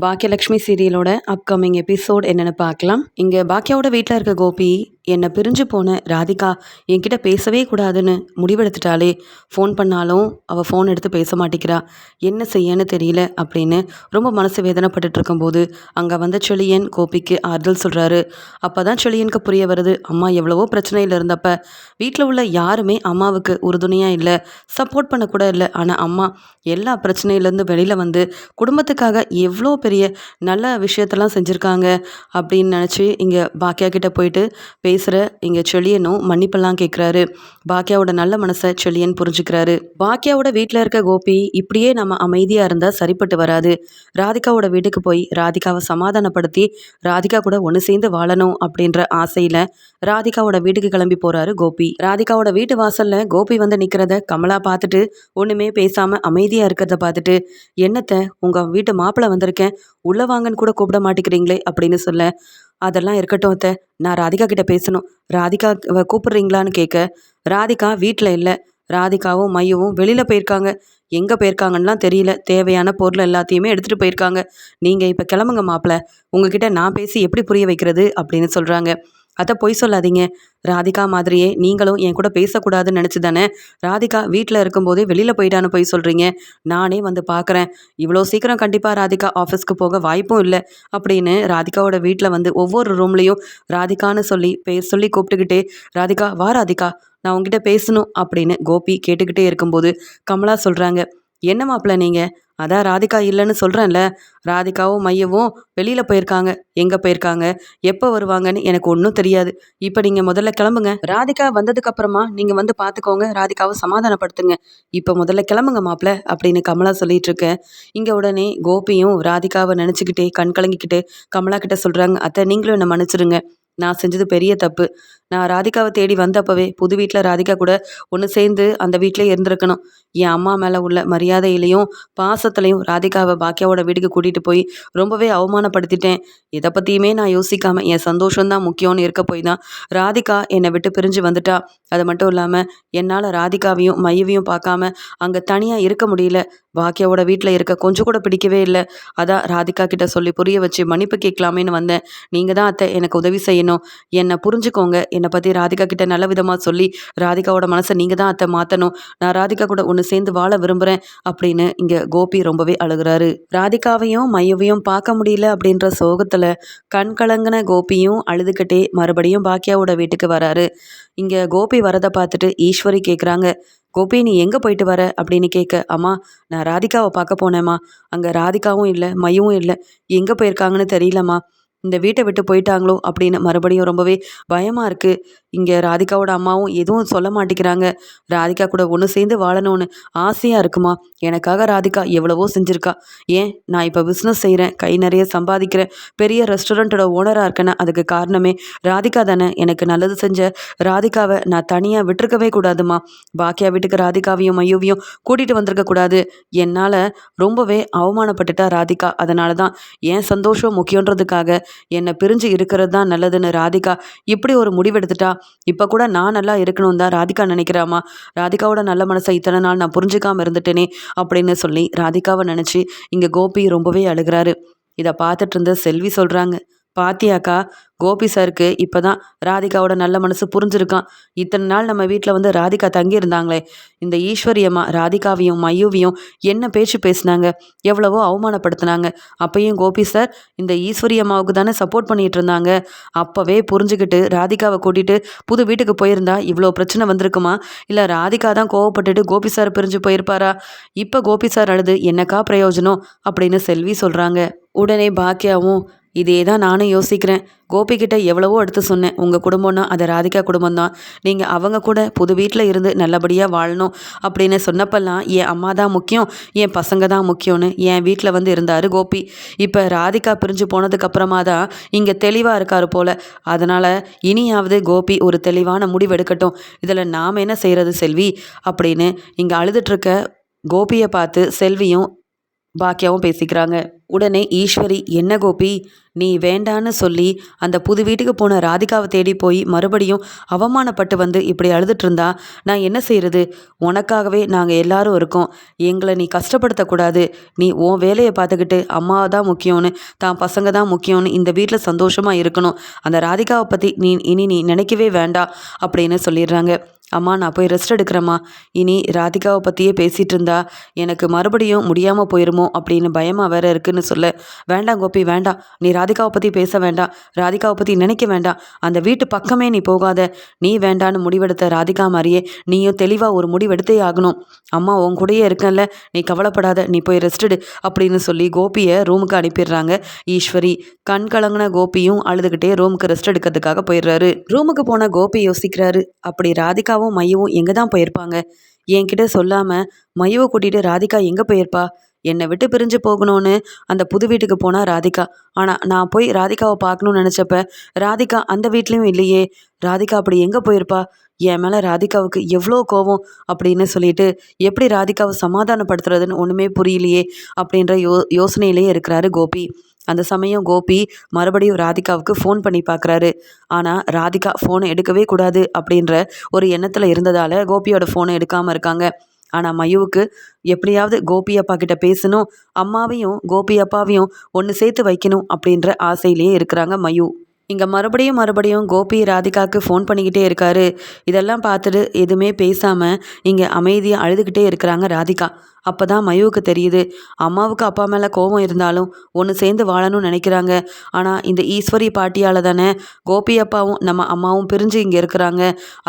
Bhagyalakshmi சீரியலோட upcoming episode என்னென்னு பார்க்கலாம். இங்கே பாக்கியாவோட வீட்டில் இருக்க கோபி என்னை பிரிஞ்சு போன ராதிகா என்கிட்ட பேசவே கூடாதுன்னு முடிவெடுத்துட்டாலே ஃபோன் பண்ணாலும் அவள் ஃபோன் எடுத்து பேச மாட்டேங்கிறா. என்ன செய்யன்னு தெரியல அப்படின்னு ரொம்ப மனசு வேதனைப்பட்டுட்டு இருக்கும்போது அங்கே வந்த செழியன் கோபிக்கு ஆறுதல் சொல்கிறாரு அப்போ தான் செழியனுக்கு புரிய வருது அம்மா எவ்வளவோ பிரச்சனையில் இருந்தப்ப வீட்டில் உள்ள யாருமே அம்மாவுக்கு உறுதுணையாக இல்லை சப்போர்ட் பண்ணக்கூட இல்லை. ஆனால் அம்மா எல்லா பிரச்சனையிலேருந்து வெளியில் வந்து குடும்பத்துக்காக எவ்வளோ பெரிய நல்ல விஷயத்தெல்லாம் செஞ்சுருக்காங்க அப்படின்னு நினச்சி இங்கே பாக்கியா கிட்டே போயிட்டு பேசுகிற இங்கே செழியனும் மன்னிப்பெல்லாம் கேட்குறாரு பாக்கியாவோட நல்ல மனசை செழியன் புரிஞ்சுக்கிறாரு. பாக்கியாவோட வீட்டில் இருக்க கோபி இப்படியே நம்ம அமைதியாக இருந்தால் சரிப்பட்டு வராது. ராதிகாவோட வீட்டுக்கு போய் ராதிகாவை சமாதானப்படுத்தி ராதிகா கூட ஒன்று சேர்ந்து வாழணும் அப்படின்ற ஆசையில் ராதிகாவோட வீட்டுக்கு கிளம்பி போகிறாரு கோபி. ராதிகாவோட வீட்டு வாசலில் கோபி வந்து நிற்கிறத கமலா பார்த்துட்டு ஒன்றுமே பேசாமல் அமைதியாக இருக்கிறத பார்த்துட்டு என்னத்தை உங்கள் வீட்டு மாப்பிள்ளை வந்திருக்கேன். உள்ளே வாங்கன்னு கூட கூப்பிட மாட்டேங்கிறீங்களே அப்படின்னு சொல்ல அதெல்லாம் இருக்கட்டும் அத்தை. நான் ராதிகா கிட்ட பேசணும். ராதிகா கூப்பிடுறீங்களான்னு கேட்க ராதிகா வீட்டில் இல்லை. ராதிகாவும் மையவும் வெளியில் போயிருக்காங்க. எங்கே போயிருக்காங்கன்னுலாம் தெரியல. தேவையான பொருள் எல்லாத்தையுமே எடுத்துகிட்டு போயிருக்காங்க. நீங்கள் இப்போ கிளம்புங்க மாப்பிள்ள உங்ககிட்ட நான் பேசி எப்படி புரிய வைக்கிறது அப்படின்னு சொல்கிறாங்க அதை பொய் சொல்லாதீங்க. ராதிகா மாதிரியே நீங்களும் என் கூட பேசக்கூடாதுன்னு நினச்சி தானே? ராதிகா வீட்டில் இருக்கும்போதே வெளியில் போயிட்டான்னு போய் சொல்கிறீங்க நானே வந்து பார்க்குறேன் இவ்வளோ சீக்கிரம் கண்டிப்பாக ராதிகா ஆஃபீஸ்க்கு போக வாய்ப்பும் இல்லை. அப்படின்னு ராதிகாவோட வீட்டில் வந்து ஒவ்வொரு ரூம்லேயும் ராதிகான்னு சொல்லி பேர் சொல்லி கூப்பிட்டுக்கிட்டே ராதிகா வா ராதிகா நான் உங்ககிட்ட பேசணும். அப்படின்னு கோபி கேட்டுக்கிட்டே இருக்கும்போது கமலா சொல்கிறாங்க என்ன மாப்பிள்ள நீங்கள் அதான் ராதிகா இல்லைன்னு சொல்கிறேன்ல ராதிகாவும் மையவும் வெளியில் போயிருக்காங்க. எங்கே போயிருக்காங்க? எப்போ வருவாங்கன்னு எனக்கு ஒன்றும் தெரியாது. இப்போ நீங்கள் முதல்ல கிளம்புங்க. ராதிகா வந்ததுக்கப்புறமா நீங்கள் வந்து பார்த்துக்கோங்க ராதிகாவை சமாதானப்படுத்துங்க. இப்போ முதல்ல கிளம்புங்க மாப்பிள்ள அப்படின்னு கமலா சொல்லிட்டு இருக்கேன். இங்கே உடனே கோபியும் ராதிகாவை நினச்சிக்கிட்டே கண் கலங்கிக்கிட்டு கமலா கிட்ட சொல்கிறாங்க அத்தை நீங்களும் என்னை மன்னிச்சிருங்க. நான் செஞ்சது பெரிய தப்பு. நான் ராதிகாவை தேடி வந்தப்பவே புது வீட்டில் ராதிகா கூட ஒன்று சேர்ந்து அந்த வீட்டிலே இருந்திருக்கணும். என் அம்மா மேலே உள்ள மரியாதையிலையும் பாசத்துலையும் ராதிகாவை பாக்கியாவோட வீட்டுக்கு கூட்டிகிட்டு போய் ரொம்பவே அவமானப்படுத்திட்டேன். இதை பற்றியுமே நான் யோசிக்காமல் என் சந்தோஷம்தான் முக்கியம்னு இருக்க போய் தான் ராதிகா என்னை விட்டு பிரிஞ்சு வந்துட்டா. அது மட்டும் இல்லாமல் என்னால் ராதிகாவையும் மையவையும் பார்க்காம அங்கே தனியாக இருக்க முடியல. பாக்கியாவோட வீட்டில் இருக்க கொஞ்சம் கூட பிடிக்கவே இல்லை. அதான் ராதிகா கிட்ட சொல்லி புரிய வச்சு மன்னிப்பு கேட்கலாமேன்னு வந்தேன். நீங்கள் தான் அத்தை எனக்கு உதவி செய்யணும். என்னை புரிஞ்சுக்கோங்க. என்னை பற்றி ராதிகா கிட்ட நல்ல விதமாக சொல்லி ராதிகாவோட மனசை நீங்கள் தான் அத்தை மாற்றணும் நான் ராதிகா கூட ஒன்று சேர்ந்து வாழ விரும்புகிறேன் அப்படின்னு இங்கே கோபி ரொம்பவே அழுகிறாரு. ராதிகாவையும் மையவையும் பார்க்க முடியல அப்படின்ற சோகத்தில் கண் கலங்கின கோபியும் அழுதுகிட்டே மறுபடியும் பாக்கியாவோட வீட்டுக்கு வராரு. இங்கே கோபி வரதை பார்த்துட்டு ஈஸ்வரி கேட்குறாங்க கோபி நீ எங்கே போயிட்டு வர? அப்படின்னு கேட்க அம்மா நான் ராதிகாவை பார்க்க போனேம்மா. அங்கே ராதிகாவும் இல்லை மையவும் இல்லை. எங்கே போயிருக்காங்கன்னு தெரியலம்மா. இந்த வீட்டை விட்டு போயிட்டாங்களோ? அப்படின்னு மறுபடியும் ரொம்பவே பயமாக இருக்குது இங்கே ராதிகாவோட அம்மாவும் எதுவும் சொல்ல மாட்டேங்கிறாங்க. ராதிகா கூட ஒன்று சேர்ந்து வாழணும்னு ஆசையாக இருக்குமா? எனக்காக ராதிகா எவ்வளவோ செஞ்சுருக்கா. ஏன்? நான் இப்போ பிஸ்னஸ் செய்கிறேன் கை நிறைய சம்பாதிக்கிறேன். பெரிய ரெஸ்டாரண்ட்டோட ஓனராக இருக்கேன்னு அதுக்கு காரணமே ராதிகா தானே. எனக்கு நல்லது செஞ்ச ராதிகாவை நான் தனியாக விட்டுருக்கவே கூடாதுமா. பாக்கியா வீட்டுக்கு ராதிகாவையும் மையோவையும் கூட்டிகிட்டு வந்திருக்க கூடாது. என்னால் ரொம்பவே அவமானப்பட்டுட்டா ராதிகா. அதனால தான் ஏன் சந்தோஷம் முக்கியன்றதுக்காக என்னை பிரிஞ்சு இருக்கிறது தான் நல்லதுன்னு ராதிகா இப்படி ஒரு முடிவெடுத்துட்டா. இப்போ கூட நான் நல்லா இருக்கணும் தான் ராதிகா நினைக்கிறாமா? ராதிகாவோட நல்ல மனசை இத்தனை நாள் நான் புரிஞ்சுக்காமல் இருந்துட்டேனே அப்படின்னு சொல்லி ராதிகாவை நினச்சி இங்கே கோபி ரொம்பவே அழுகிறாரு. இதை பார்த்துட்டு இருந்த செல்வி சொல்கிறாங்க பாத்தியாக்கா கோபி சாருக்கு இப்போ தான் ராதிகாவோட நல்ல மனசு புரிஞ்சிருக்கான். இத்தனை நாள் நம்ம வீட்டில் வந்து ராதிகா தங்கியிருந்தாங்களே. இந்த ஈஸ்வரியம்மா ராதிகாவையும் மையுவையும் என்ன பேச்சு பேசினாங்க? எவ்வளவோ அவமானப்படுத்தினாங்க. அப்பையும் கோபி சார் இந்த ஈஸ்வரியம்மாவுக்கு தானே சப்போர்ட் பண்ணிகிட்டு இருந்தாங்க. அப்போவே புரிஞ்சுக்கிட்டு ராதிகாவை கூட்டிகிட்டு புது வீட்டுக்கு போயிருந்தா இவ்வளோ பிரச்சனை வந்திருக்குமா? இல்லை ராதிகா தான் கோவப்பட்டுட்டு கோபி சார் பிரிஞ்சு போயிருப்பாரா? இப்போ கோபி சார் அழுது என்னக்கா பிரயோஜனம்? அப்படின்னு செல்வி சொல்கிறாங்க உடனே பாக்கியாவும் இதே தான் நானும் யோசிக்கிறேன். கோபிக்கிட்ட எவ்வளவோ எடுத்து சொன்னேன். உங்கள் குடும்பம்னா அது ராதிகா குடும்பம் தான் நீங்கள் அவங்க கூட புது வீட்டில் இருந்து நல்லபடியாக வாழணும் அப்படின்னு சொன்னப்பெல்லாம் என் அம்மா தான் முக்கியம் என் பசங்க தான் முக்கியம்னு என் வீட்டில் வந்து இருந்தார் கோபி. இப்போ ராதிகா பிரிஞ்சு போனதுக்கப்புறமா தான் இங்கே தெளிவாக இருக்கார் போல். அதனால் இனியாவது கோபி ஒரு தெளிவான முடிவு எடுக்கட்டும். இதில் நாம் என்ன செய்கிறது செல்வி? அப்படின்னு இங்கே அழுதுட்ருக்க கோபியை பார்த்து செல்வியும் பாக்கியாவும் பேசிக்கிறாங்க. உடனே ஈஸ்வரி என்ன கோபி? நீ வேண்டான்னு சொல்லி அந்த புது வீட்டுக்கு போன ராதிகாவை தேடி போய் மறுபடியும் அவமானப்பட்டு வந்து இப்படி அழுதுட்டு இருந்தா நான் என்ன செய்கிறது உனக்காகவே நாங்கள் எல்லாரும் இருக்கோம். எங்களை நீ கஷ்டப்படுத்தக்கூடாது. நீ உன் வேலையை பார்த்துக்கிட்டு அம்மா தான் முக்கியம்னு தான் பசங்க தான் முக்கியம்னு இந்த வீட்டில் சந்தோஷமாக இருக்கணும். அந்த ராதிகாவை பற்றி நீ இனி நீ நினைக்கவே வேண்டாம் அப்படின்னு சொல்லிடுறாங்க. அம்மா நான் போய் ரெஸ்ட் எடுக்கிறேம்மா. இனி ராதிகாவை பற்றியே பேசிகிட்டு இருந்தா எனக்கு மறுபடியும் முடியாமல் போயிருமோ? அப்படின்னு பயமாக வேற இருக்குன்னு சொல்ல. வேண்டாம் கோபி வேண்டாம். நீ ராதிகாவை பற்றி பேச வேண்டாம். ராதிகாவை பற்றி நினைக்க வேண்டாம். அந்த வீட்டு பக்கமே நீ போகாத. நீ வேண்டான்னு முடிவெடுத்த ராதிகா மாதிரியே நீயும் தெளிவாக ஒரு முடிவெடுத்தே ஆகணும். அம்மா உன் கூடயே இருக்கேன்ல. நீ கவலைப்படாத. நீ போய் ரெஸ்ட் எடு அப்படின்னு சொல்லி கோபியை ரூமுக்கு அனுப்பிடுறாங்க ஈஸ்வரி. கண் கலங்கின கோபியும் அழுதுகிட்டே ரூமுக்கு ரெஸ்ட் எடுக்கிறதுக்காக போயிடுறாரு. ரூமுக்கு போன கோபி யோசிக்கிறாரு. அப்படி ராதிகாவும் மையவும் எங்கே தான் போயிருப்பாங்க? என்கிட்ட சொல்லாமல் மையவை கூட்டிகிட்டு ராதிகா எங்கே போயிருப்பா? என்னை விட்டு பிரிஞ்சு போகணும்னு அந்த புது வீட்டுக்கு போனா ராதிகா. ஆனால் நான் போய் ராதிகாவை பார்க்கணும்னு நினச்சப்ப ராதிகா அந்த வீட்லேயும் இல்லையே. ராதிகா அப்படி எங்கே போயிருப்பா? என் மேலே ராதிகாவுக்கு எவ்வளோ கோவம் அப்படின்னு சொல்லிட்டு எப்படி ராதிகாவை சமாதானப்படுத்துறதுன்னு ஒன்றுமே புரியலையே அப்படின்ற யோ யோசனையிலேயே இருக்கிறாரு கோபி. அந்த சமயம் கோபி மறுபடியும் ராதிகாவுக்கு ஃபோன் பண்ணி பார்க்குறாரு. ஆனால் ராதிகா ஃபோனை எடுக்கவே கூடாது அப்படின்ற ஒரு எண்ணத்தில் இருந்ததால் கோபியோட ஃபோனை எடுக்காமல் இருக்காங்க. ஆனால் மயுவுக்கு எப்படியாவது கோபி அப்பா கிட்ட பேசணும் அம்மாவையும் கோபி அப்பாவையும் ஒன்று சேர்த்து வைக்கணும் அப்படின்ற ஆசையிலேயே இருக்கிறாங்க மயு. இங்கே மறுபடியும் மறுபடியும் கோபி ராதிகாவுக்கு ஃபோன் பண்ணிக்கிட்டே இருக்காரு. இதெல்லாம் பார்த்துட்டு எதுவுமே பேசாமல் இங்கே அமைதியாக அழுதுகிட்டே இருக்கிறாங்க ராதிகா. அப்போ தான் மயுவுக்கு தெரியுது. அம்மாவுக்கு அப்பா மேலே கோபம் இருந்தாலும் ஒன்று சேர்ந்து வாழணும்னு நினைக்கிறாங்க. ஆனால் இந்த ஈஸ்வரி பாட்டியால் தானே கோபி அப்பாவும் நம்ம அம்மாவும் பிரிஞ்சு இங்கே இருக்கிறாங்க.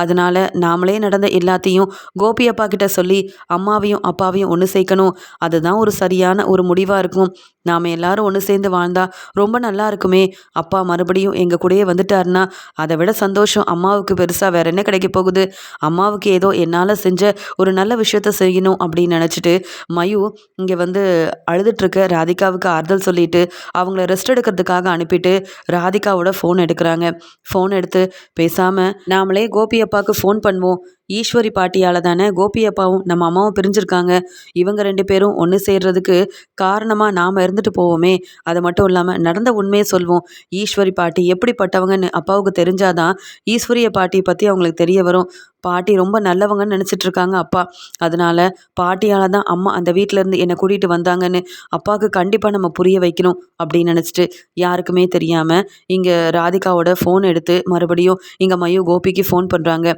அதனால நாமளே நடந்த எல்லாத்தையும் கோபி அப்பா கிட்ட சொல்லி அம்மாவையும் அப்பாவையும் ஒன்று சேர்க்கணும். அதுதான் ஒரு சரியான ஒரு முடிவாக இருக்கும். நாம் எல்லாரும் ஒன்று சேர்ந்து வாழ்ந்தால் ரொம்ப நல்லா இருக்குமே. அப்பா மறுபடியும் எங்கள் கூடயே வந்துட்டாருன்னா அதை விட சந்தோஷம் அம்மாவுக்கு பெருசாக வேற என்ன கிடைக்க போகுது? அம்மாவுக்கு ஏதோ என்னால் செஞ்ச ஒரு நல்ல விஷயத்த செய்யணும் அப்படின்னு நினச்சிட்டு மயு இங்கே வந்து அழுதுட்ருக்க ராதிகாவுக்கு ஆறுதல் சொல்லிட்டு அவங்கள ரெஸ்ட் எடுக்கிறதுக்காக அனுப்பிட்டு ராதிகாவோட ஃபோன் எடுக்கிறாங்க. ஃபோன் எடுத்து பேசாமல் நாமளே கோபி அப்பாவுக்கு ஃபோன் பண்ணுவோம். ஈஸ்வரி பாட்டியால் தானே கோபி அப்பாவும் நம்ம அம்மாவும் பிரிஞ்சிருக்காங்க. இவங்க ரெண்டு பேரும் ஒன்று சேர்றதுக்கு காரணமாக நாம் இருந்துட்டு போவோமே. அது மட்டும் இல்லாமல் நடந்த உண்மையை சொல்வோம். ஈஸ்வரி பாட்டி எப்படிப்பட்டவங்கன்னு அப்பாவுக்கு தெரிஞ்சாதான் ஈஸ்வரிய பாட்டியை பற்றி அவங்களுக்கு தெரிய வரும். பாட்டி ரொம்ப நல்லவங்கன்னு நினச்சிட்டு இருக்காங்க அப்பா. அதனால பாட்டியால் தான் அம்மா அந்த வீட்டிலேருந்து என்னை கூட்டிகிட்டு வந்தாங்கன்னு அப்பாவுக்கு கண்டிப்பாக நம்ம புரிய வைக்கணும் அப்படின்னு நினச்சிட்டு யாருக்குமே தெரியாமல் இங்கே ராதிகாவோட ஃபோன் எடுத்து மறுபடியும் இங்கே மயு கோபிக்கு ஃபோன் பண்ணுறாங்க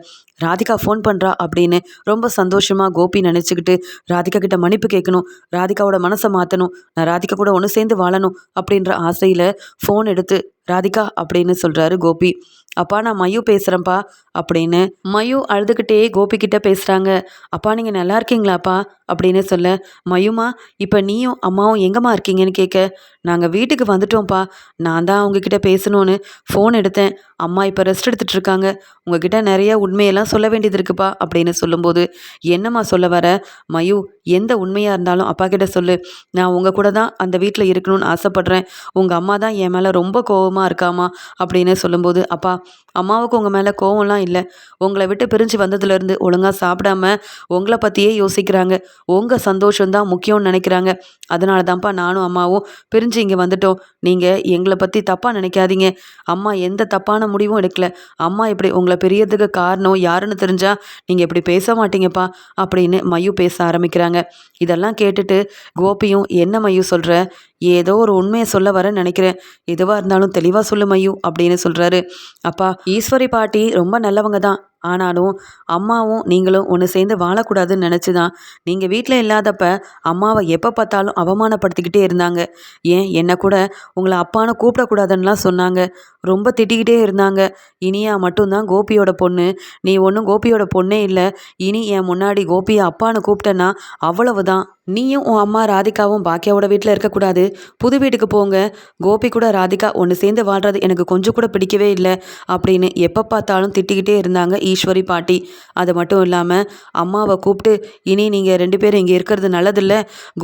ராதிகா ஃபோன் பண்ணுறா அப்படின்னு ரொம்ப சந்தோஷமாக கோபி நினச்சிக்கிட்டு ராதிகா கிட்ட மன்னிப்பு கேட்கணும் ராதிகாவோட மனசை மாற்றணும் நான் ராதிகா கூட ஒன்று சேர்ந்து வாழணும். அப்படின்ற ஆசையில் ஃபோன் எடுத்து ராதிகா அப்படின்னு சொல்கிறாரு கோபி. அப்பா நான் மயு பேசுகிறேன்ப்பா அப்படின்னு மயு அழுதுகிட்டே கோபிக்கிட்ட பேசுகிறாங்க அப்பா நீங்கள் நல்லா இருக்கீங்களாப்பா அப்படின்னு சொல்ல மயுமா இப்போ நீயும் அம்மாவும் எங்கம்மா இருக்கீங்கன்னு கேட்க நாங்கள் வீட்டுக்கு வந்துட்டோம்ப்பா. நான் தான் அவங்கக்கிட்ட பேசணும்னு ஃபோன் எடுத்தேன். அம்மா இப்போ ரெஸ்ட் எடுத்துகிட்டு இருக்காங்க. உங்ககிட்ட நிறைய உண்மையெல்லாம் சொல்ல வேண்டியது இருக்குப்பா அப்படின்னு சொல்லும்போது என்னம்மா சொல்ல வர? மயு எந்த உண்மையாக இருந்தாலும் அப்பா கிட்ட சொல்லு. நான் உங்கள் கூட தான் அந்த வீட்டில் இருக்கணும்னு ஆசைப்பட்றேன். உங்கள் அம்மா தான் என் மேலே ரொம்ப கோவமாக இருக்காமா அப்படின்னு சொல்லும்போது அப்பா அம்மாவுக்கு உங்கள் மேலே கோவம்லாம் இல்லை. உங்களை விட்டு பிரிஞ்சு வந்ததுலேருந்து ஒழுங்காக சாப்பிடாம உங்களை பற்றியே யோசிக்கிறாங்க. உங்கள் சந்தோஷம்தான் முக்கியம்னு நினைக்கிறாங்க. அதனால தான்ப்பா நானும் அம்மாவும் பிரிஞ்சு இங்கே வந்துட்டோம். நீங்கள் எங்களை பற்றி தப்பாக நினைக்காதீங்க. அம்மா எந்த தப்பான முடிவும் எடுக்கல. அம்மா இப்படி உங்களை பெரியதுக்கு காரணம் யாருன்னு தெரிஞ்சால் நீங்கள் இப்படி பேச மாட்டீங்கப்பா அப்படின்னு மயு பேச ஆரம்பிக்கிறாங்க. இதெல்லாம் கேட்டுட்டு கோபியும் என்ன மயு சொல்கிற ஏதோ ஒரு உண்மையை சொல்ல வர நினைக்கிறேன். எதுவாக இருந்தாலும் தெளிவாக சொல்லு மயு அப்படின்னு சொல்கிறாரு அப்பா ஈஸ்வரி பாட்டி ரொம்ப நல்லவங்க தான் ஆனாலும் அம்மாவும் நீங்களும் ஒன்று சேர்ந்து வாழக்கூடாதுன்னு நினச்சி தான் நீங்கள் வீட்டில் இல்லாதப்ப அம்மாவை எப்போ பார்த்தாலும் அவமானப்படுத்திக்கிட்டே இருந்தாங்க. ஏன் என்னை கூட உங்களை அப்பான்னு கூப்பிடக்கூடாதுன்னெலாம் சொன்னாங்க. ரொம்ப திட்டிக்கிட்டே இருந்தாங்க. இனியா மட்டும்தான் கோபியோட பொண்ணு. நீ ஒன்றும் கோபியோட பொண்ணே இல்லை. இனி என் முன்னாடி கோபியை அப்பான்னு கூப்பிட்டேன்னா அவ்வளவுதான். நீயும் உன் அம்மா ராதிகாவும் பாக்கியாவோட வீட்டில் இருக்கக்கூடாது. புது வீட்டுக்கு போங்க. கோபி கூட ராதிகா ஒன்று சேர்ந்து வாழ்றது எனக்கு கொஞ்சம் கூட பிடிக்கவே இல்லை. அப்படின்னு எப்போ பார்த்தாலும் திட்டிக்கிட்டே இருந்தாங்க ஈஸ்வரி பாட்டி. அது மட்டும் இல்லாமல் அம்மாவை கூப்பிட்டு இனி நீங்கள் ரெண்டு பேரும் இங்கே இருக்கிறது நல்லதில்ல.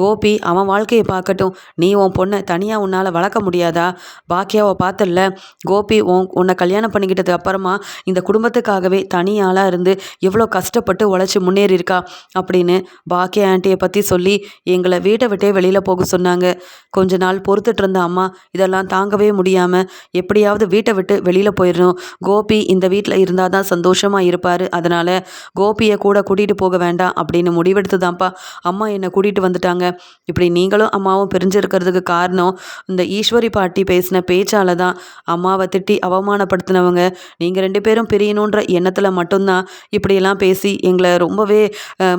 கோபி அவன் வாழ்க்கையை பார்க்கட்டும். நீ உன் பொண்ணை தனியாக உன்னால் வளர்க்க முடியாதா? பாக்கியாவை பார்த்தல்ல. கோபி உன் உன்னை கல்யாணம் பண்ணிக்கிட்டதுக்கு அப்புறமா இந்த குடும்பத்துக்காகவே தனியாளாக இருந்து எவ்வளோ கஷ்டப்பட்டு உழைச்சி முன்னேறி இருக்கா அப்படின்னு பாக்கியா ஆண்டியை பற்றி சொல்லி எங்களை வீட்டை விட்டே வெளியில் போக சொன்னாங்க. கொஞ்ச நாள் பொறுத்துட்டு இருந்த அம்மா இதெல்லாம் தாங்கவே முடியாமல் எப்படியாவது வீட்டை விட்டு வெளியில் போயிடணும். கோபி இந்த வீட்டில் இருந்தால் தான் சந்தோஷமாக இருப்பார். அதனால் கோபியை கூட கூட்டிகிட்டு போக வேண்டாம் அப்படின்னு முடிவெடுத்து தான்ப்பா அம்மா என்னை கூட்டிகிட்டு வந்துட்டாங்க. இப்படி நீங்களும் அம்மாவும் பிரிஞ்சிருக்கிறதுக்கு காரணம் இந்த ஈஸ்வரி பாட்டி பேசின பேச்சால் தான் அம்மாவை திட்டி அவமானப்படுத்தினவங்க. நீங்கள் ரெண்டு பேரும் பிரியணுன்ற எண்ணத்தில் மட்டும்தான் இப்படியெல்லாம் பேசி எங்களை ரொம்பவே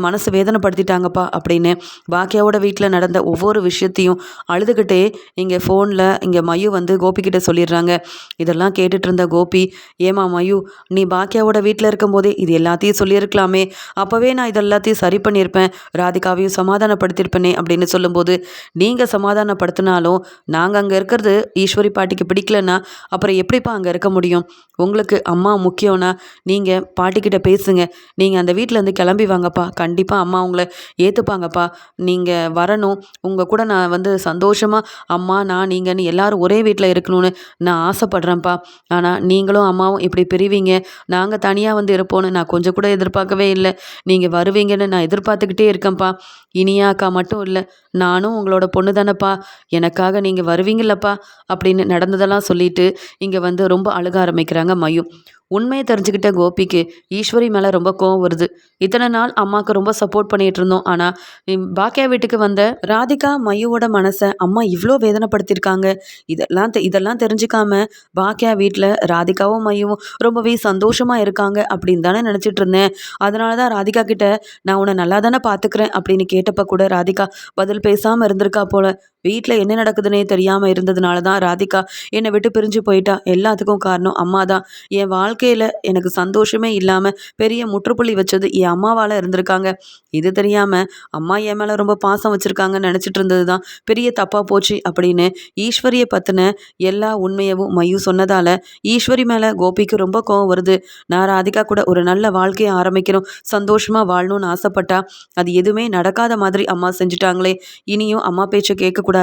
மனசு வேதனைப்படுத்திட்டாங்கப்பா அப்படின்னு பாக்கியாவோட வீட்டில் நடந்த ஒவ்வொரு விஷயத்தையும் அழுதுகிட்டே இங்கே ஃபோனில் இங்கே மயு வந்து கோபிக்கிட்ட சொல்லிடுறாங்க. இதெல்லாம் கேட்டுட்டு இருந்த கோபி ஏமா மயு நீ பாக்கியாவோட வீட்டில் இருக்கும்போதே இது எல்லாத்தையும் சொல்லியிருக்கலாமே. அப்போவே நான் இது எல்லாத்தையும் சரி பண்ணியிருப்பேன். ராதிகாவையும் சமாதானப்படுத்தியிருப்பேனே அப்படின்னு சொல்லும்போது நீங்கள் சமாதானப்படுத்தினாலும் நாங்கள் அங்கே இருக்கிறது ஈஸ்வரி பாட்டிக்கு பிடிக்கலன்னா அப்புறம் எப்படிப்பா அங்கே இருக்க முடியும்? உங்களுக்கு அம்மா முக்கியம்னா நீங்கள் பாட்டிக்கிட்ட பேசுங்க. நீங்கள் அந்த வீட்டிலேருந்து கிளம்பி வாங்கப்பா. கண்டிப்பாக அம்மா உங்களை ஏற்றுப்பாங்கப்பா நீங்கள் வரணும். உங்கள் கூட நான் வந்து சந்தோஷமாக அம்மா நான் நீங்கன்னு எல்லாரும் ஒரே வீட்டில் இருக்கணும்னு நான் ஆசைப்பட்றேன்ப்பா. ஆனால் நீங்களும் அம்மாவும் இப்படி பிரிவீங்க. நாங்கள் தனியாக வந்து இருப்போன்னு நான் கொஞ்சம் கூட எதிர்பார்க்கவே இல்லை. நீங்கள் வருவீங்கன்னு நான் எதிர்பார்த்துக்கிட்டே இருக்கேன்ப்பா. இனியா அக்கா மட்டும் இல்லை. நானும் உங்களோட பொண்ணு தானேப்பா. எனக்காக நீங்கள் வருவீங்களப்பா அப்படின்னு நடந்ததெல்லாம் சொல்லிட்டு இங்கே வந்து ரொம்ப அழுக ஆரம்பிக்கிறாங்க மயு. உண்மையை தெரிஞ்சுக்கிட்ட கோபிக்கு ஈஸ்வரி மேலே ரொம்ப கோவம் வருது. இத்தனை நாள் அம்மாவுக்கு ரொம்ப சப்போர்ட் பண்ணிகிட்டு இருந்தோம். ஆனால் பாக்கியா வீட்டுக்கு வந்த ராதிகா மையோட மனசை அம்மா இவ்வளோ வேதனைப்படுத்தியிருக்காங்க இதெல்லாம் தெ- இதெல்லாம் தெரிஞ்சுக்காம பாக்கியா வீட்டில் ராதிகாவும் மையவும் ரொம்பவே சந்தோஷமாக இருக்காங்க அப்படின்னு தானே நினச்சிட்டு இருந்தேன். அதனால தான் ராதிகா கிட்ட நான் உன்னை நல்லா தானே பார்த்துக்கிறேன் அப்படின்னு கேட்டப்ப கூட ராதிகா பதில் பேசாமல் இருந்திருக்கா போல. வீட்டில் என்ன நடக்குதுன்னே தெரியாமல் இருந்ததுனால தான் ராதிகா என்னை விட்டு பிரிஞ்சு போயிட்டா. எல்லாத்துக்கும் காரணம் அம்மா தான் என் வாழ்க்கையில் எனக்கு சந்தோஷமே இல்லாமல் பெரிய முற்றுப்புள்ளி வச்சது என் அம்மாவால் இருந்திருக்காங்க. இது தெரியாமல் அம்மா என் மேலே ரொம்ப பாசம் வச்சுருக்காங்கன்னு நினச்சிட்டு இருந்தது தான் பெரிய தப்பாக போச்சு அப்படின்னு ஈஸ்வரியை பற்றின எல்லா உண்மையவும் மயு சொன்னதால் ஈஸ்வரி மேலே கோபிக்கு ரொம்ப கோவம் வருது. நான் ராதிகா கூட ஒரு நல்ல வாழ்க்கையை ஆரம்பிக்கணும் சந்தோஷமாக வாழணும்னு ஆசைப்பட்டா. அது எதுவுமே நடக்காத மாதிரி அம்மா செஞ்சுட்டாங்களே. இனியும் அம்மா பேச்சை கேட்கக்கூடாது.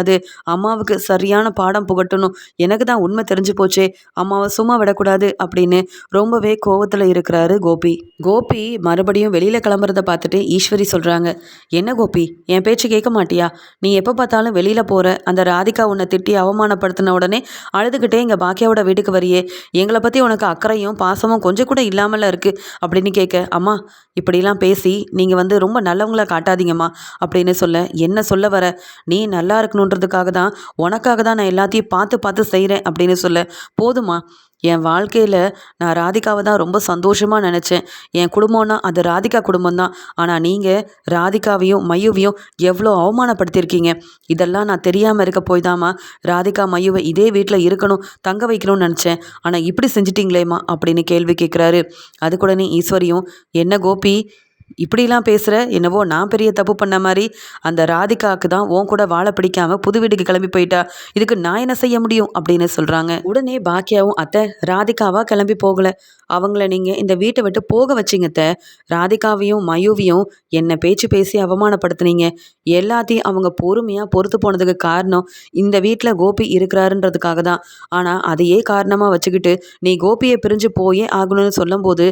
அம்மாவுக்கு சரியான பாடம் புகட்டணும். எனக்கு தான் உண்மை தெரிஞ்சு போச்சே. அம்மாவை சும்மா விடக்கூடாது அப்படின்னு ரொம்பவே கோவத்தில் இருக்கிறாரு கோபி. கோபி மறுபடியும் வெளியில் கிளம்புறத பார்த்துட்டு ஈஸ்வரி சொல்கிறாங்க என்ன கோபி? என் பேச்சு கேட்க மாட்டியா? நீ எப்போ பார்த்தாலும் வெளியில் போகிற அந்த ராதிகா உன்னை திட்டி அவமானப்படுத்தின உடனே அழுதுகிட்டே எங்கள் பாக்கியாவோட வீட்டுக்கு வரியே. எங்களை பற்றி உனக்கு அக்கறையும் பாசமும் கொஞ்சம் கூட இல்லாமல இருக்குது அப்படின்னு கேட்க அம்மா இப்படிலாம் பேசி நீங்கள் வந்து ரொம்ப நல்லவங்களை காட்டாதீங்கம்மா அப்படின்னு சொல்ல என்ன சொல்ல வர? நீ நல்லா இருக்கணும் இருக்கணுன்றதுக்காக தான் உனக்காக தான் நான் எல்லாத்தையும் பார்த்து பார்த்து செய்கிறேன் அப்படின்னு சொல்ல. போதுமா? என் வாழ்க்கையில் நான் ராதிகாவை தான் ரொம்ப சந்தோஷமாக நினச்சேன். என் குடும்பம்னா அது ராதிகா குடும்பம் தான். ஆனால் நீங்கள் ராதிகாவையும் மையுவையும் எவ்வளோ அவமானப்படுத்தியிருக்கீங்க? இதெல்லாம் நான் தெரியாமல் இருக்க போய் தாம்மா ராதிகா மயுவை இதே வீட்டில் இருக்கணும் தங்க வைக்கணும்னு நினச்சேன். ஆனால் இப்படி செஞ்சிட்டிங்களேம்மா? அப்படின்னு கேள்வி கேட்குறாரு அதுக்கூடனே ஈஸ்வரியும் என்ன கோபி? இப்படிலாம் பேசுகிற என்னவோ நான் பெரிய தப்பு பண்ண மாதிரி அந்த ராதிகாவுக்கு தான் உன் கூட வாழ பிடிக்காம புது வீட்டுக்கு கிளம்பி போயிட்டா. இதுக்கு நான் என்ன செய்ய முடியும் அப்படின்னு சொல்கிறாங்க உடனே பாக்கியாவும் அத்தை ராதிகாவா கிளம்பி போகலை. அவங்கள நீங்கள் இந்த வீட்டை விட்டு போக வச்சிங்கத்த ராதிகாவையும் மயுவையும் என்ன பேச்சு பேசி அவமானப்படுத்துனீங்க. எல்லாத்தையும் அவங்க பொறுமையாக பொறுத்து போனதுக்கு காரணம் இந்த வீட்டில் கோபி இருக்கிறாருன்றதுக்காக தான். ஆனால் அதையே காரணமாக வச்சுக்கிட்டு நீ கோபியை பிரிஞ்சு போயே ஆகணும்னு சொல்லும்போது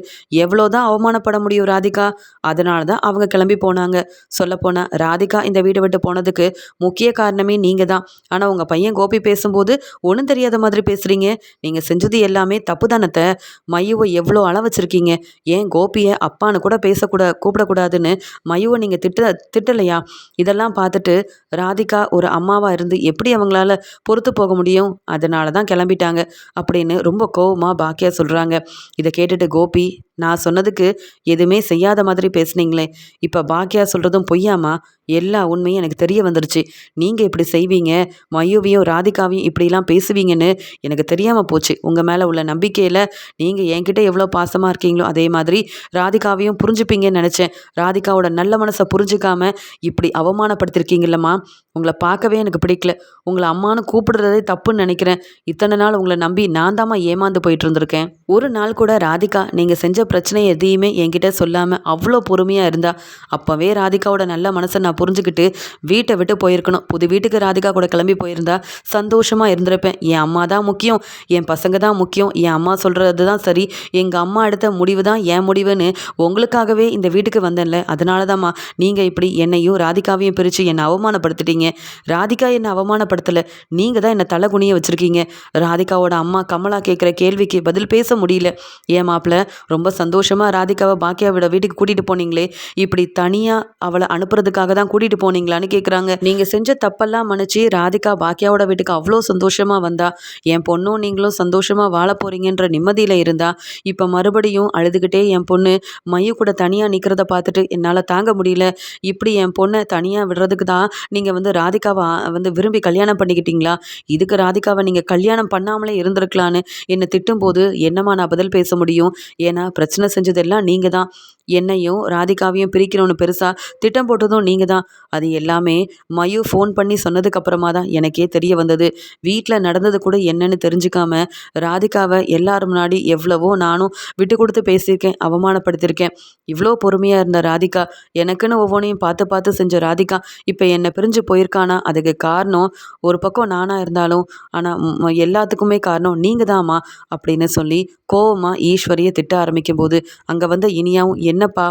எவ்வளோதான் அவமானப்பட முடியும் ராதிகா? அதனால தான் அவங்க கிளம்பி போனாங்க. சொல்லப்போனால் ராதிகா இந்த வீடு விட்டு போனதுக்கு முக்கிய காரணமே நீங்கள் தான். ஆனால் உங்கள் பையன் கோபி பேசும்போது ஒன்றும் தெரியாத மாதிரி பேசுகிறீங்க நீங்கள் செஞ்சது எல்லாமே தப்பு தானத்தை? மயுவை எவ்வளோ அள வச்சுருக்கீங்க? ஏன் கோபியை அப்பான்னு கூட பேசக்கூட கூப்பிடக்கூடாதுன்னு மயுவை நீங்கள் திட்ட திட்டலையா? இதெல்லாம் பார்த்துட்டு ராதிகா ஒரு அம்மாவாக இருந்து எப்படி அவங்களால பொறுத்து போக முடியும்? அதனால தான் கிளம்பிட்டாங்க. அப்படின்னு ரொம்ப கோவமாக பாக்கியா சொல்கிறாங்க இதை கேட்டுட்டு கோபி நான் சொன்னதுக்கு எதுவுமே செய்யாத மாதிரி பேசுனீங்களே. இப்போ பாக்கியா சொல்கிறதும் பொய்யாமா? எல்லா உண்மையும் எனக்கு தெரிய வந்துருச்சு. நீங்கள் இப்படி செய்வீங்க மயுவையும் ராதிகாவையும் இப்படிலாம் பேசுவீங்கன்னு எனக்கு தெரியாமல் போச்சு. உங்கள் மேலே உள்ள நம்பிக்கையில் நீங்கள் என்கிட்ட எவ்வளோ பாசமாக இருக்கீங்களோ அதே மாதிரி ராதிகாவையும் புரிஞ்சுப்பீங்கன்னு நினச்சேன். ராதிகாவோட நல்ல மனசை புரிஞ்சுக்காம இப்படி அவ அவமானப்படுத்தியிருக்கீங்கல்லம்மா உங்களை பார்க்கவே எனக்கு பிடிக்கல. உங்களை அம்மான்னு கூப்பிடுறதே தப்புன்னு நினைக்கிறேன். இத்தனை நாள் உங்களை நம்பி நான் தாம்மா ஏமாந்து போயிட்டு இருந்திருக்கேன். ஒரு நாள் கூட ராதிகா நீங்கள் செஞ்ச பிரச்சனை எதையுமே என்கிட்ட சொல்லாமல் அவ்வளோ பொறுமையாக இருந்தா அப்போவே ராதிகாவோட நல்ல மனசை நான் புரிஞ்சுக்கிட்டு வீட்டை விட்டு போயிருக்கணும். புது வீட்டுக்கு ராதிகா கூட கிளம்பி போயிருந்தா சந்தோஷமாக இருந்திருப்பேன். என் அம்மா தான் முக்கியம் என் பசங்க தான் முக்கியம் என் அம்மா சொல்கிறது தான் சரி எங்கள் அம்மா எடுத்த முடிவு தான் என் முடிவுன்னு உங்களுக்காகவே இந்த வீட்டுக்கு வந்தேன்ல. அதனால தான்மா நீங்கள் இப்படி என்னையும் ராதிகாவையும் பிரித்து என்னை அவமானப்படுத்திட்டீங்க. ராதிகா என்னை அவமானப்படுத்தலை. நீங்கள் தான் என்னை தலைகுனிய வச்சுருக்கீங்க. ராதிகாவோட அம்மா கமலா கேட்குற கேள்விக்கு பதில் பேச முடியல. ஏன் மாப்பிள்ள ரொம்ப சந்தோஷமாக ராதிகாவை பாக்கியாவோட வீட்டுக்கு கூட்டிகிட்டு போனீங்களே. இப்படி தனியாக அவளை அனுப்புறதுக்காக தான் கூட்டிகிட்டு போனீங்களான்னு கேட்குறாங்க நீங்கள் செஞ்ச தப்பெல்லாம் மன்னிச்சு ராதிகா பாக்கியாவோட வீட்டுக்கு அவ்வளோ சந்தோஷமாக வந்தா. என் பொண்ணும் நீங்களும் சந்தோஷமாக வாழ போகிறீங்கன்ற நிம்மதியில் இருந்தா. இப்போ மறுபடியும் அழுதுகிட்டே என் பொண்ணு மைய கூட தனியாக நிற்கிறத பார்த்துட்டு என்னால் தாங்க முடியல. இப்படி என் பொண்ணை தனியாக தனியாக விடுறதுக்கு தான் நீங்கள் வந்து ராதிகாவை வந்து விரும்பி கல்யாணம் பண்ணிக்கிட்டீங்களா? இதுக்கு ராதிகாவை நீங்கள் கல்யாணம் பண்ணாமலே இருந்திருக்கலான்னு என்னை திட்டும்போது என்னம்மா நான் பதில் பேச முடியும்? ஏன்னா பிரச்சனை செஞ்சதெல்லாம் நீங்கள் தான் என்னையும் ராதிகாவையும் பிரிக்கணும்னு பெருசாக திட்டம் போட்டதும் நீங்கள் தான் அது எல்லாமே மயு ஃபோன் பண்ணி சொன்னதுக்கப்புறமா தான் எனக்கே தெரிய வந்தது. வீட்டில் நடந்தது கூட என்னன்னு தெரிஞ்சுக்காம ராதிகாவை எல்லார் முன்னாடி எவ்வளவோ நானும் விட்டு கொடுத்து பேசியிருக்கேன் அவமானப்படுத்தியிருக்கேன். இவ்வளோ பொறுமையாக இருந்த ராதிகா எனக்குன்னு ஒவ்வொன்றையும் பார்த்து பார்த்து செஞ்ச ராதிகா இப்போ என்னை பிரிஞ்சு போயிருக்கானா? அதுக்கு காரணம் ஒரு பக்கம் நானாக இருந்தாலும் ஆனால் எல்லாத்துக்குமே காரணம் நீங்கள் தாம்மா அப்படின்னு சொல்லி கோவமாக ஈஸ்வரியை திட்ட ஆரம்பிக்கும் போது அங்கே வந்த இனியாவும் என்னப்பா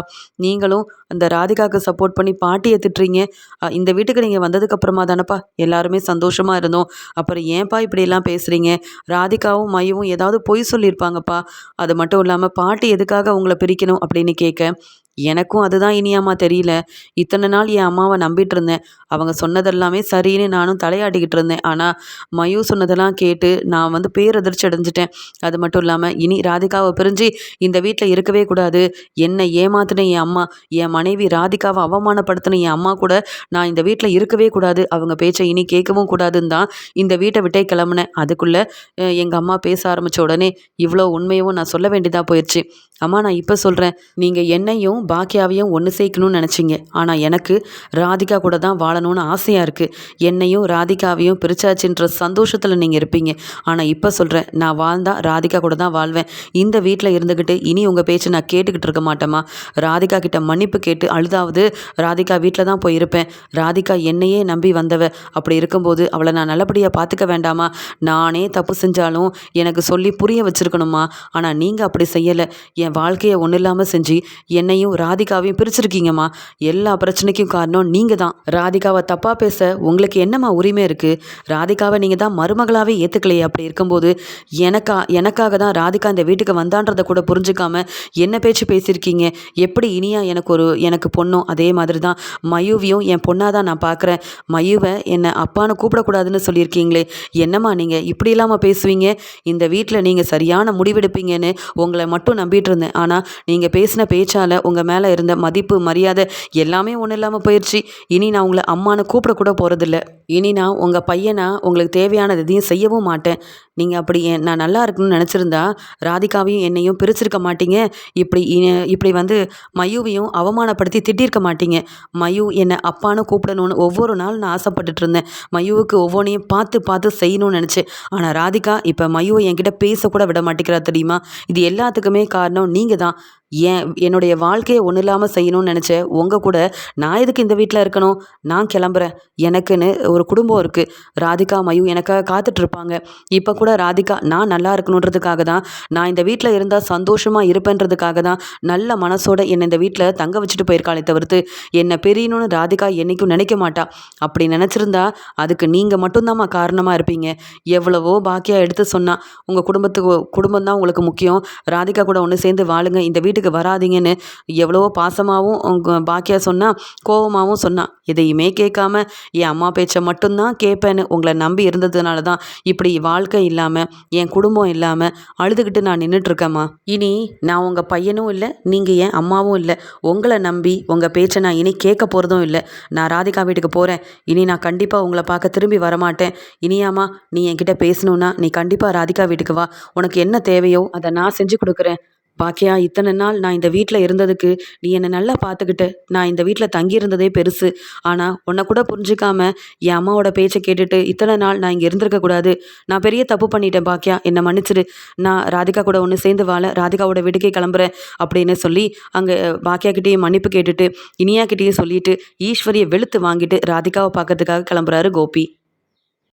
நீங்களும் அந்த ராதிகாவுக்கு சப்போர்ட் பண்ணி பாட்டியை திட்டுறீங்க. இந்த வீட்டுக்கு நீங்கள் வந்ததுக்கு அப்புறமா தானப்பா எல்லாருமே சந்தோஷமாக இருந்தோம். அப்புறம் ஏன்ப்பா இப்படியெல்லாம் பேசுகிறீங்க ராதிகாவும் மையவும் ஏதாவது பொய் சொல்லியிருப்பாங்கப்பா. அது மட்டும் இல்லாமல் பாட்டி எதுக்காக உங்களை பிரிக்கணும் அப்படின்னு கேட்க எனக்கும் அதுதான் இனியாம்மா தெரியல. இத்தனை நாள் என் அம்மாவை நம்பிட்டு இருந்தேன். அவங்க சொன்னதெல்லாமே சரின்னு நானும் தலையாட்டிக்கிட்டு இருந்தேன். ஆனால் மயூ சொன்னதெல்லாம் கேட்டு நான் வந்து பேரதிர்ச்சி அடைஞ்சிட்டேன். அது மட்டும் இல்லாமல் இனி ராதிகாவை பிரிஞ்சு இந்த வீட்டில் இருக்கவே கூடாது. என்னை ஏமாத்தின என் அம்மா என் மனைவி ராதிகாவை அவமானப்படுத்தின என் அம்மா கூட நான் இந்த வீட்டில் இருக்கவே கூடாது. அவங்க பேச்சை இனி கேட்கவும் கூடாதுன்னு தான் இந்த வீட்டை விட்டே கிளம்புனேன். அதுக்குள்ளே எங்கள் அம்மா பேச ஆரம்பித்த உடனே இவ்வளோ உண்மையவும் நான் சொல்ல வேண்டியதாக போயிடுச்சு அம்மா நான் இப்போ சொல்கிறேன் நீங்கள் என்னையும் பாக்கியாவையும் ஒன்று சேர்க்கணும்னு நினச்சிங்க. ஆனால் எனக்கு ராதிகா கூட தான் வாழணும்னு ஆசையாக இருக்குது என்னையும் ராதிகாவையும் பிரிச்சாச்சுன்ற சந்தோஷத்தில் நீங்கள் இருப்பீங்க. ஆனால் இப்போ சொல்கிறேன் நான் வாழ்ந்தால் ராதிகா கூட தான் வாழ்வேன். இந்த வீட்டில் இருந்துக்கிட்டு இனி உங்கள் பேச்சு நான் கேட்டுக்கிட்டு இருக்க மாட்டேம்மா. ராதிகா கிட்ட மன்னிப்பு கேட்டு அழுதாவது ராதிகா வீட்டில் தான் போய் இருப்பேன். ராதிகா என்னையே நம்பி வந்தவ. அப்படி இருக்கும்போது அவளை நான் நல்லபடியாக பார்த்துக்க வேண்டாமா? நானே தப்பு செஞ்சாலும் எனக்கு சொல்லி புரிய வச்சிருக்கணுமா? ஆனால் நீங்கள் அப்படி செய்யலை. என் வாழ்க்கையை ஒன்றும் இல்லாமல் செஞ்சு என்னையும் ராதிகாவையும் பிரிச்சிருக்கீங்கம்மா. எல்லா பிரச்சனைக்கும் காரணம் நீங்கள் தான் ராதிகாவை தப்பாக பேச உங்களுக்கு என்னம்மா உரிமை இருக்குது ராதிகாவை நீங்கள் தான் மருமகளாகவே ஏற்றுக்கலையே அப்படி இருக்கும்போது எனக்கா எனக்காக தான் ராதிகா இந்த வீட்டுக்கு வந்தான்றதை கூட புரிஞ்சுக்காம என்ன பேச்சு பேசியிருக்கீங்க? எப்படி இனியா எனக்கு ஒரு எனக்கு பொண்ணும் அதே மாதிரி தான் மயூவியும் என் பொண்ணாக தான் நான் பார்க்குறேன் மயூவை என்னை அப்பான்னு கூப்பிடக்கூடாதுன்னு சொல்லியிருக்கீங்களே. என்னம்மா நீங்கள் இப்படி இல்லாமல் பேசுவீங்க? இந்த வீட்டில் நீங்கள் சரியான முடிவெடுப்பீங்கன்னு உங்களை மட்டும் நம்பிட்டு இருந்தேன். ஆனால் நீங்கள் பேசின பேச்சால் உங்கள் மேலே இருந்த மதிப்பு மரியாதை எல்லாமே ஒன்றும் இல்லாமல் போயிடுச்சு இனி நான் உங்களை அம்மானு கூப்பிடக்கூட போகிறதில்ல இனி நான் உங்கள் பையனா உங்களுக்கு தேவையானது எதையும் செய்யவும் மாட்டேன். நீங்கள் அப்படி என் நான் நல்லா இருக்கணும்னு நினச்சிருந்தா ராதிகாவையும் என்னையும் பிரிச்சிருக்க மாட்டீங்க. இப்படி இ- இப்படி வந்து மயுவையும் அவமானப்படுத்தி திட்டிருக்க மாட்டீங்க. மயு என்னை அப்பான்னு கூப்பிடணும்னு ஒவ்வொரு நாள் நான் ஆசைப்பட்டுட்டு இருந்தேன். மயுவுக்கு ஒவ்வொன்றையும் பார்த்து பார்த்து செய்யணும்னு நினச்சேன். ஆனால் ராதிகா இப்போ மயுவை என்கிட்ட பேசக்கூட விட மாட்டேங்கிறா தெரியுமா? இது எல்லாத்துக்குமே காரணம் நீங்கள் தான் ஏன் என்னுடைய வாழ்க்கையை ஒன்றும் இல்லாமல் செய்யணும்னு நினச்ச உங்கள் கூட நான் எதுக்கு இந்த வீட்டில் இருக்கணும்? நான் கிளம்புறேன். எனக்குன்னு ஒரு குடும்பம் இருக்குது ராதிகா மயு எனக்காக காத்துட்ருப்பாங்க இப்போ கூட ராதிகா நான் நல்லா இருக்கணுன்றதுக்காக தான் நான் இந்த வீட்டில் இருந்தால் சந்தோஷமாக இருப்பேன்றதுக்காக தான் நல்ல மனசோட என்னை இந்த வீட்டில் தங்க வச்சுட்டு போயிருக்காளே தவிர்த்து என்னை பெரியணும்னு ராதிகா என்றைக்கும் நினைக்க மாட்டா. அப்படி நினச்சிருந்தா அதுக்கு நீங்கள் மட்டும்தாம்மா காரணமாக இருப்பீங்க. எவ்வளவோ பாக்கியாக எடுத்து சொன்னால் உங்கள் குடும்பத்துக்கு குடும்பம் தான் உங்களுக்கு முக்கியம். ராதிகா கூட ஒன்று சேர்ந்து வாழுங்க. இந்த வீட்டுக்கு வராதீங்கன்னு எவ்வளவோ பாசமாகவும் பாக்கியா சொன்னால் கோவமாகவும் சொன்னா. எதையுமே கேட்காம என் அம்மா பேச்சை மட்டும்தான் கேட்பேன்னு உங்களை நம்பி இருந்ததுனால தான் இப்படி வாழ்க்கை இல்லாமல் என் குடும்பம் இல்லாமல் அழுதுகிட்டு நான் நின்றுட்டுருக்கேம்மா இனி நான் உங்கள் பையனும் இல்லை நீங்கள் என் அம்மாவும் இல்லை. உங்களை நம்பி உங்கள் பேச்சை நான் இனி கேட்க போகிறதும் இல்லை. நான் ராதிகா வீட்டுக்கு போகிறேன் இனி நான் கண்டிப்பாக உங்களை பார்க்க திரும்பி வரமாட்டேன். இனியாம்மா நீ என்கிட்ட பேசணுன்னா நீ கண்டிப்பாக ராதிகா வீட்டுக்கு வா. உனக்கு என்ன தேவையோ அதை நான் செஞ்சு கொடுக்குறேன். பாக்கியா இத்தனை நாள் நான் இந்த வீட்டில் இருந்ததுக்கு நீ என்னை நல்லா பார்த்துக்கிட்ட நான் இந்த வீட்டில் தங்கியிருந்ததே பெருசு. ஆனால் உன்னை கூட புரிஞ்சிக்காம என் அம்மாவோட பேச்சை கேட்டுட்டு இத்தனை நாள் நான் இங்கே இருந்திருக்கக்கூடாது நான் பெரிய தப்பு பண்ணிட்டேன் பாக்கியா. என்னை மன்னிச்சிடு. நான் ராதிகா கூட ஒன்று சேர்ந்து வாழ ராதிகாவோட வீட்டுக்கே கிளம்புறேன் அப்படின்னு சொல்லி அங்கே பாக்கியா கிட்டேயும் மன்னிப்பு கேட்டுட்டு இனியாக்கிட்டேயும் சொல்லிட்டு ஈஸ்வரியை வெளுத்து வாங்கிட்டு ராதிகாவை பார்க்கறதுக்காக கிளம்புறாரு கோபி.